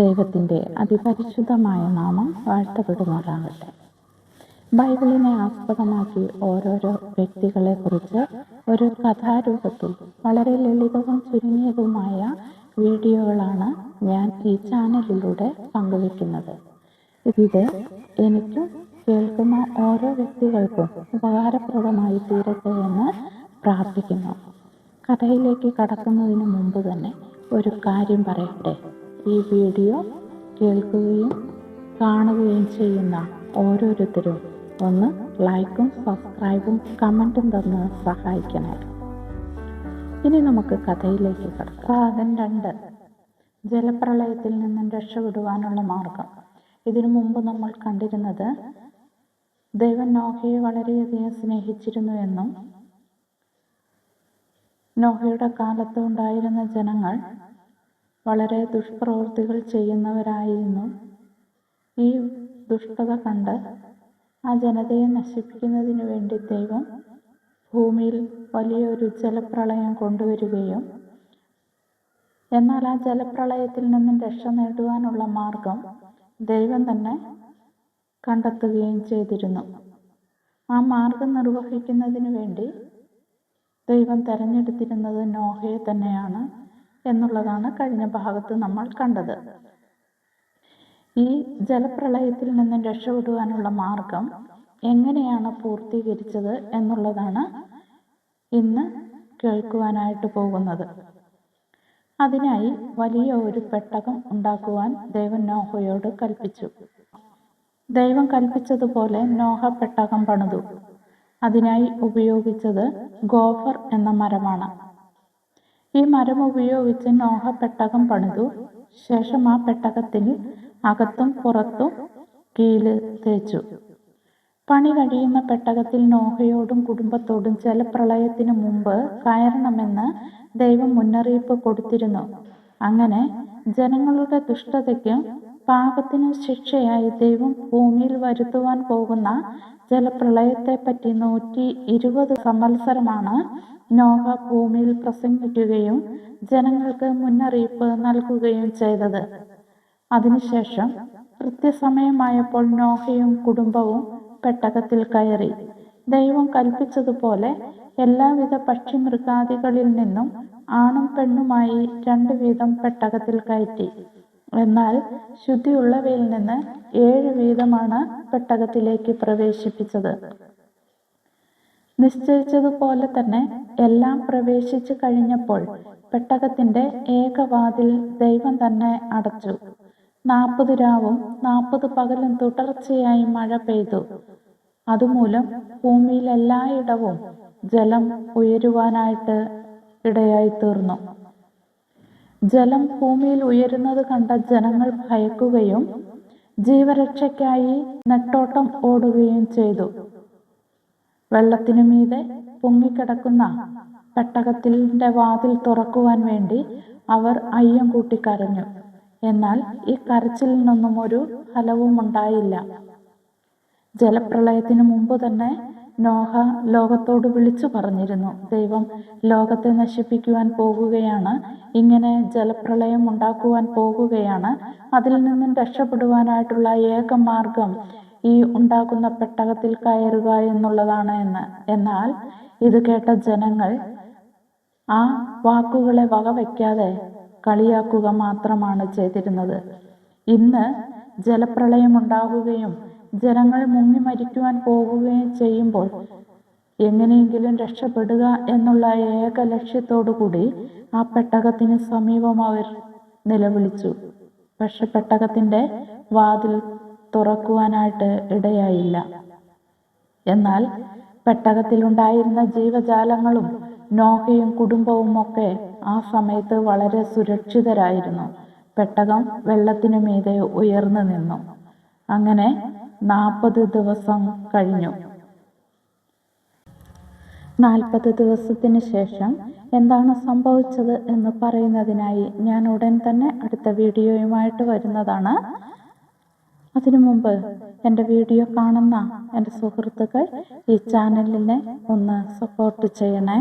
ദൈവത്തിന്റെ അതിപരിശുദ്ധമായ നാമം വാഴ്ത്തപ്പെടുന്നതാകട്ടെ ബൈബിളിനെ ആസ്പദമാക്കി ഓരോരോ വ്യക്തികളെക്കുറിച്ച് ഒരു കഥാരൂപത്തിൽ വളരെ ലളിതവും ചുരുങ്ങിയതുമായ വീഡിയോകളാണ് ഞാൻ ഈ ചാനലിലൂടെ പങ്കുവയ്ക്കുന്നത്. ഇത് എനിക്കും കേൾക്കുന്ന ഓരോ വ്യക്തികൾക്കും ഉപകാരപ്രദമായി തീരട്ടെ എന്ന് പ്രാർത്ഥിക്കുന്നു. കഥയിലേക്ക് കടക്കുന്നതിന് മുമ്പ് തന്നെ ഒരു കാര്യം പറയട്ടെ. ഈ വീഡിയോ കേൾക്കുകയും കാണുകയും ചെയ്യുന്ന ഓരോരുത്തരും ഒന്ന് ലൈക്കും സബ്സ്ക്രൈബും കമന്റും തന്ന് സഹായിക്കണേ. ഇനി നമുക്ക് കഥയിലേക്ക് കടക്കാം. ഭാഗം രണ്ട്. ജലപ്രളയത്തിൽ നിന്നും രക്ഷപ്പെടുവാനുള്ള മാർഗം. ഇതിനു മുമ്പ് നമ്മൾ കണ്ടിരുന്നത് ദൈവം നോഹയെ വളരെയധികം സ്നേഹിച്ചിരുന്നു എന്നും നോഹയുടെ കാലത്ത് ഉണ്ടായിരുന്ന ജനങ്ങൾ വളരെ ദുഷ്പ്രവൃത്തികൾ ചെയ്യുന്നവരായിരുന്നു. ഈ ദുഷ്ടത കണ്ട് ആ ജനതയെ നശിപ്പിക്കുന്നതിന് വേണ്ടി ദൈവം ഭൂമിയിൽ വലിയൊരു ജലപ്രളയം കൊണ്ടുവരികയും എന്നാൽ ആ ജലപ്രളയത്തിൽ നിന്നും രക്ഷ നേടുവാനുള്ള മാർഗം ദൈവം തന്നെ കണ്ടെത്തുകയും ചെയ്തിരുന്നു. ആ മാർഗം നിർവഹിക്കുന്നതിന് വേണ്ടി ദൈവം തെരഞ്ഞെടുത്തിരുന്നത് നോഹയെ തന്നെയാണ്. എന്നുള്ളതാണ് കഴിഞ്ഞ ഭാഗത്ത് നമ്മൾ കണ്ടത്. ഈ ജലപ്രളയത്തിൽ നിന്നും രക്ഷപ്പെടുവാനുള്ള മാർഗം എങ്ങനെയാണ് പൂർത്തീകരിച്ചത് എന്നുള്ളതാണ് ഇന്ന് കേൾക്കുവാനായിട്ട് പോകുന്നത്. അതിനായി വലിയ ഒരു പെട്ടകം ഉണ്ടാക്കുവാൻ ദൈവം നോഹയോട് കൽപ്പിച്ചു. ദൈവം കൽപ്പിച്ചതുപോലെ നോഹ പെട്ടകം പണിതു. അതിനായി ഉപയോഗിച്ചത് ഗോഫർ എന്ന മരമാണ്. ഈ മരം ഉപയോഗിച്ച് നോഹ പെട്ടകം പണിതു. ശേഷം ആ പെട്ടകത്തിൽ അകത്തും പുറത്തും കീൽ തേച്ചു. പണി കഴിയുന്ന പെട്ടകത്തിൽ നോഹയോടും കുടുംബത്തോടും ജലപ്രളയത്തിന് മുമ്പ് കയറണമെന്ന് ദൈവം മുന്നറിയിപ്പ് കൊടുത്തിരുന്നു. അങ്ങനെ ജനങ്ങളുടെ ദുഷ്ടതയ്ക്കും പാപത്തിനും ശിക്ഷയായി ദൈവം ഭൂമിയിൽ വരുത്തുവാൻ പോകുന്ന ജലപ്രളയത്തെപ്പറ്റി നൂറ്റി ഇരുപത് സംവത്സരമാണ് നോഹ ഭൂമിയിൽ പ്രസംഗിക്കുകയും ജനങ്ങൾക്ക് മുന്നറിയിപ്പ് നൽകുകയും ചെയ്തത്. അതിനുശേഷം കൃത്യസമയമായപ്പോൾ നോഹയും കുടുംബവും പെട്ടകത്തിൽ കയറി. ദൈവം കൽപ്പിച്ചതുപോലെ എല്ലാവിധ പക്ഷിമൃഗാദികളിൽ നിന്നും ആണും പെണ്ണുമായി രണ്ടു വീതം പെട്ടകത്തിൽ കയറ്റി. എന്നാൽ ശുദ്ധിയുള്ളവയിൽ നിന്ന് ഏഴ് വീതമാണ് പെട്ടകത്തിലേക്ക് പ്രവേശിപ്പിച്ചത്. നിശ്ചയിച്ചതുപോലെ തന്നെ എല്ലാം പ്രവേശിച്ചു കഴിഞ്ഞപ്പോൾ പെട്ടകത്തിന്റെ ഏകവാതിൽ ദൈവം തന്നെ അടച്ചു. നാൽപ്പത് രാവും നാൽപ്പത് പകലും തുടർച്ചയായി മഴ പെയ്തു. അതുമൂലം ഭൂമിയിൽ എല്ലായിടവും ജലം ഉയരുവാനായിട്ട് ഇടയായി തീർന്നു ജലം ഭൂമിയിൽ ഉയരുന്നത് കണ്ട ജനങ്ങൾ ഭയക്കുകയും ജീവരക്ഷയ്ക്കായി നെട്ടോട്ടം ഓടുകയും ചെയ്തു. വെള്ളത്തിനു മീതെ പൊങ്ങിക്കിടക്കുന്ന പെട്ടകത്തിന്റെ വാതിൽ തുറക്കുവാൻ വേണ്ടി അവർ അയ്യം കൂട്ടി കരഞ്ഞു എന്നാൽ ഈ കരച്ചിലിൽ നിന്നും ഒരു ഫലവും ഉണ്ടായില്ല ജലപ്രളയത്തിന് മുമ്പ് തന്നെ നോഹ ലോകത്തോട് വിളിച്ചു പറഞ്ഞിരുന്നു. ദൈവം ലോകത്തെ നശിപ്പിക്കുവാൻ പോകുകയാണ് ഇങ്ങനെ ജലപ്രളയം ഉണ്ടാക്കുവാൻ പോകുകയാണ് അതിൽ നിന്നും രക്ഷപ്പെടുവാനായിട്ടുള്ള ഏക മാർഗം ഈ ഉണ്ടാക്കുന്ന പെട്ടകത്തിൽ കയറുക എന്നുള്ളതാണ് എന്ന്. എന്നാൽ ഇത് കേട്ട ജനങ്ങൾ ആ വാക്കുകളെ വകവയ്ക്കാതെ കളിയാക്കുക മാത്രമാണ് ചെയ്തിരുന്നത്. ഇന്ന് ജലപ്രളയം ഉണ്ടാകുകയും ജനങ്ങൾ മുങ്ങി മരിക്കുവാൻ പോകുകയും ചെയ്യുമ്പോൾ എങ്ങനെയെങ്കിലും രക്ഷപ്പെടുക എന്നുള്ള ഏക ലക്ഷ്യത്തോടു കൂടി ആ പെട്ടകത്തിന് സമീപം അവർ നിലവിളിച്ചു. പക്ഷെ പെട്ടകത്തിന്റെ വാതിൽ തുറക്കുവാനായിട്ട് ഇടയായില്ല. എന്നാൽ പെട്ടകത്തിലുണ്ടായിരുന്ന ജീവജാലങ്ങളും നോഹയും കുടുംബവും ഒക്കെ ആ സമയത്ത് വളരെ സുരക്ഷിതരായിരുന്നു. പെട്ടകം വെള്ളത്തിനു മീതെ ഉയർന്നു നിന്നു. അങ്ങനെ നാൽപ്പത് ദിവസം കഴിഞ്ഞു. നാൽപ്പത് ദിവസത്തിന് ശേഷം എന്താണ് സംഭവിച്ചത് എന്ന് പറയുന്നതിനായി ഞാൻ ഉടൻ തന്നെ അടുത്ത വീഡിയോയുമായിട്ട് വരുന്നതാണ്. അതിനു മുമ്പ് എന്റെ വീഡിയോ കാണുന്ന എന്റെ സുഹൃത്തുക്കൾ ഈ ചാനലിനെ ഒന്ന് സപ്പോർട്ട് ചെയ്യണേ.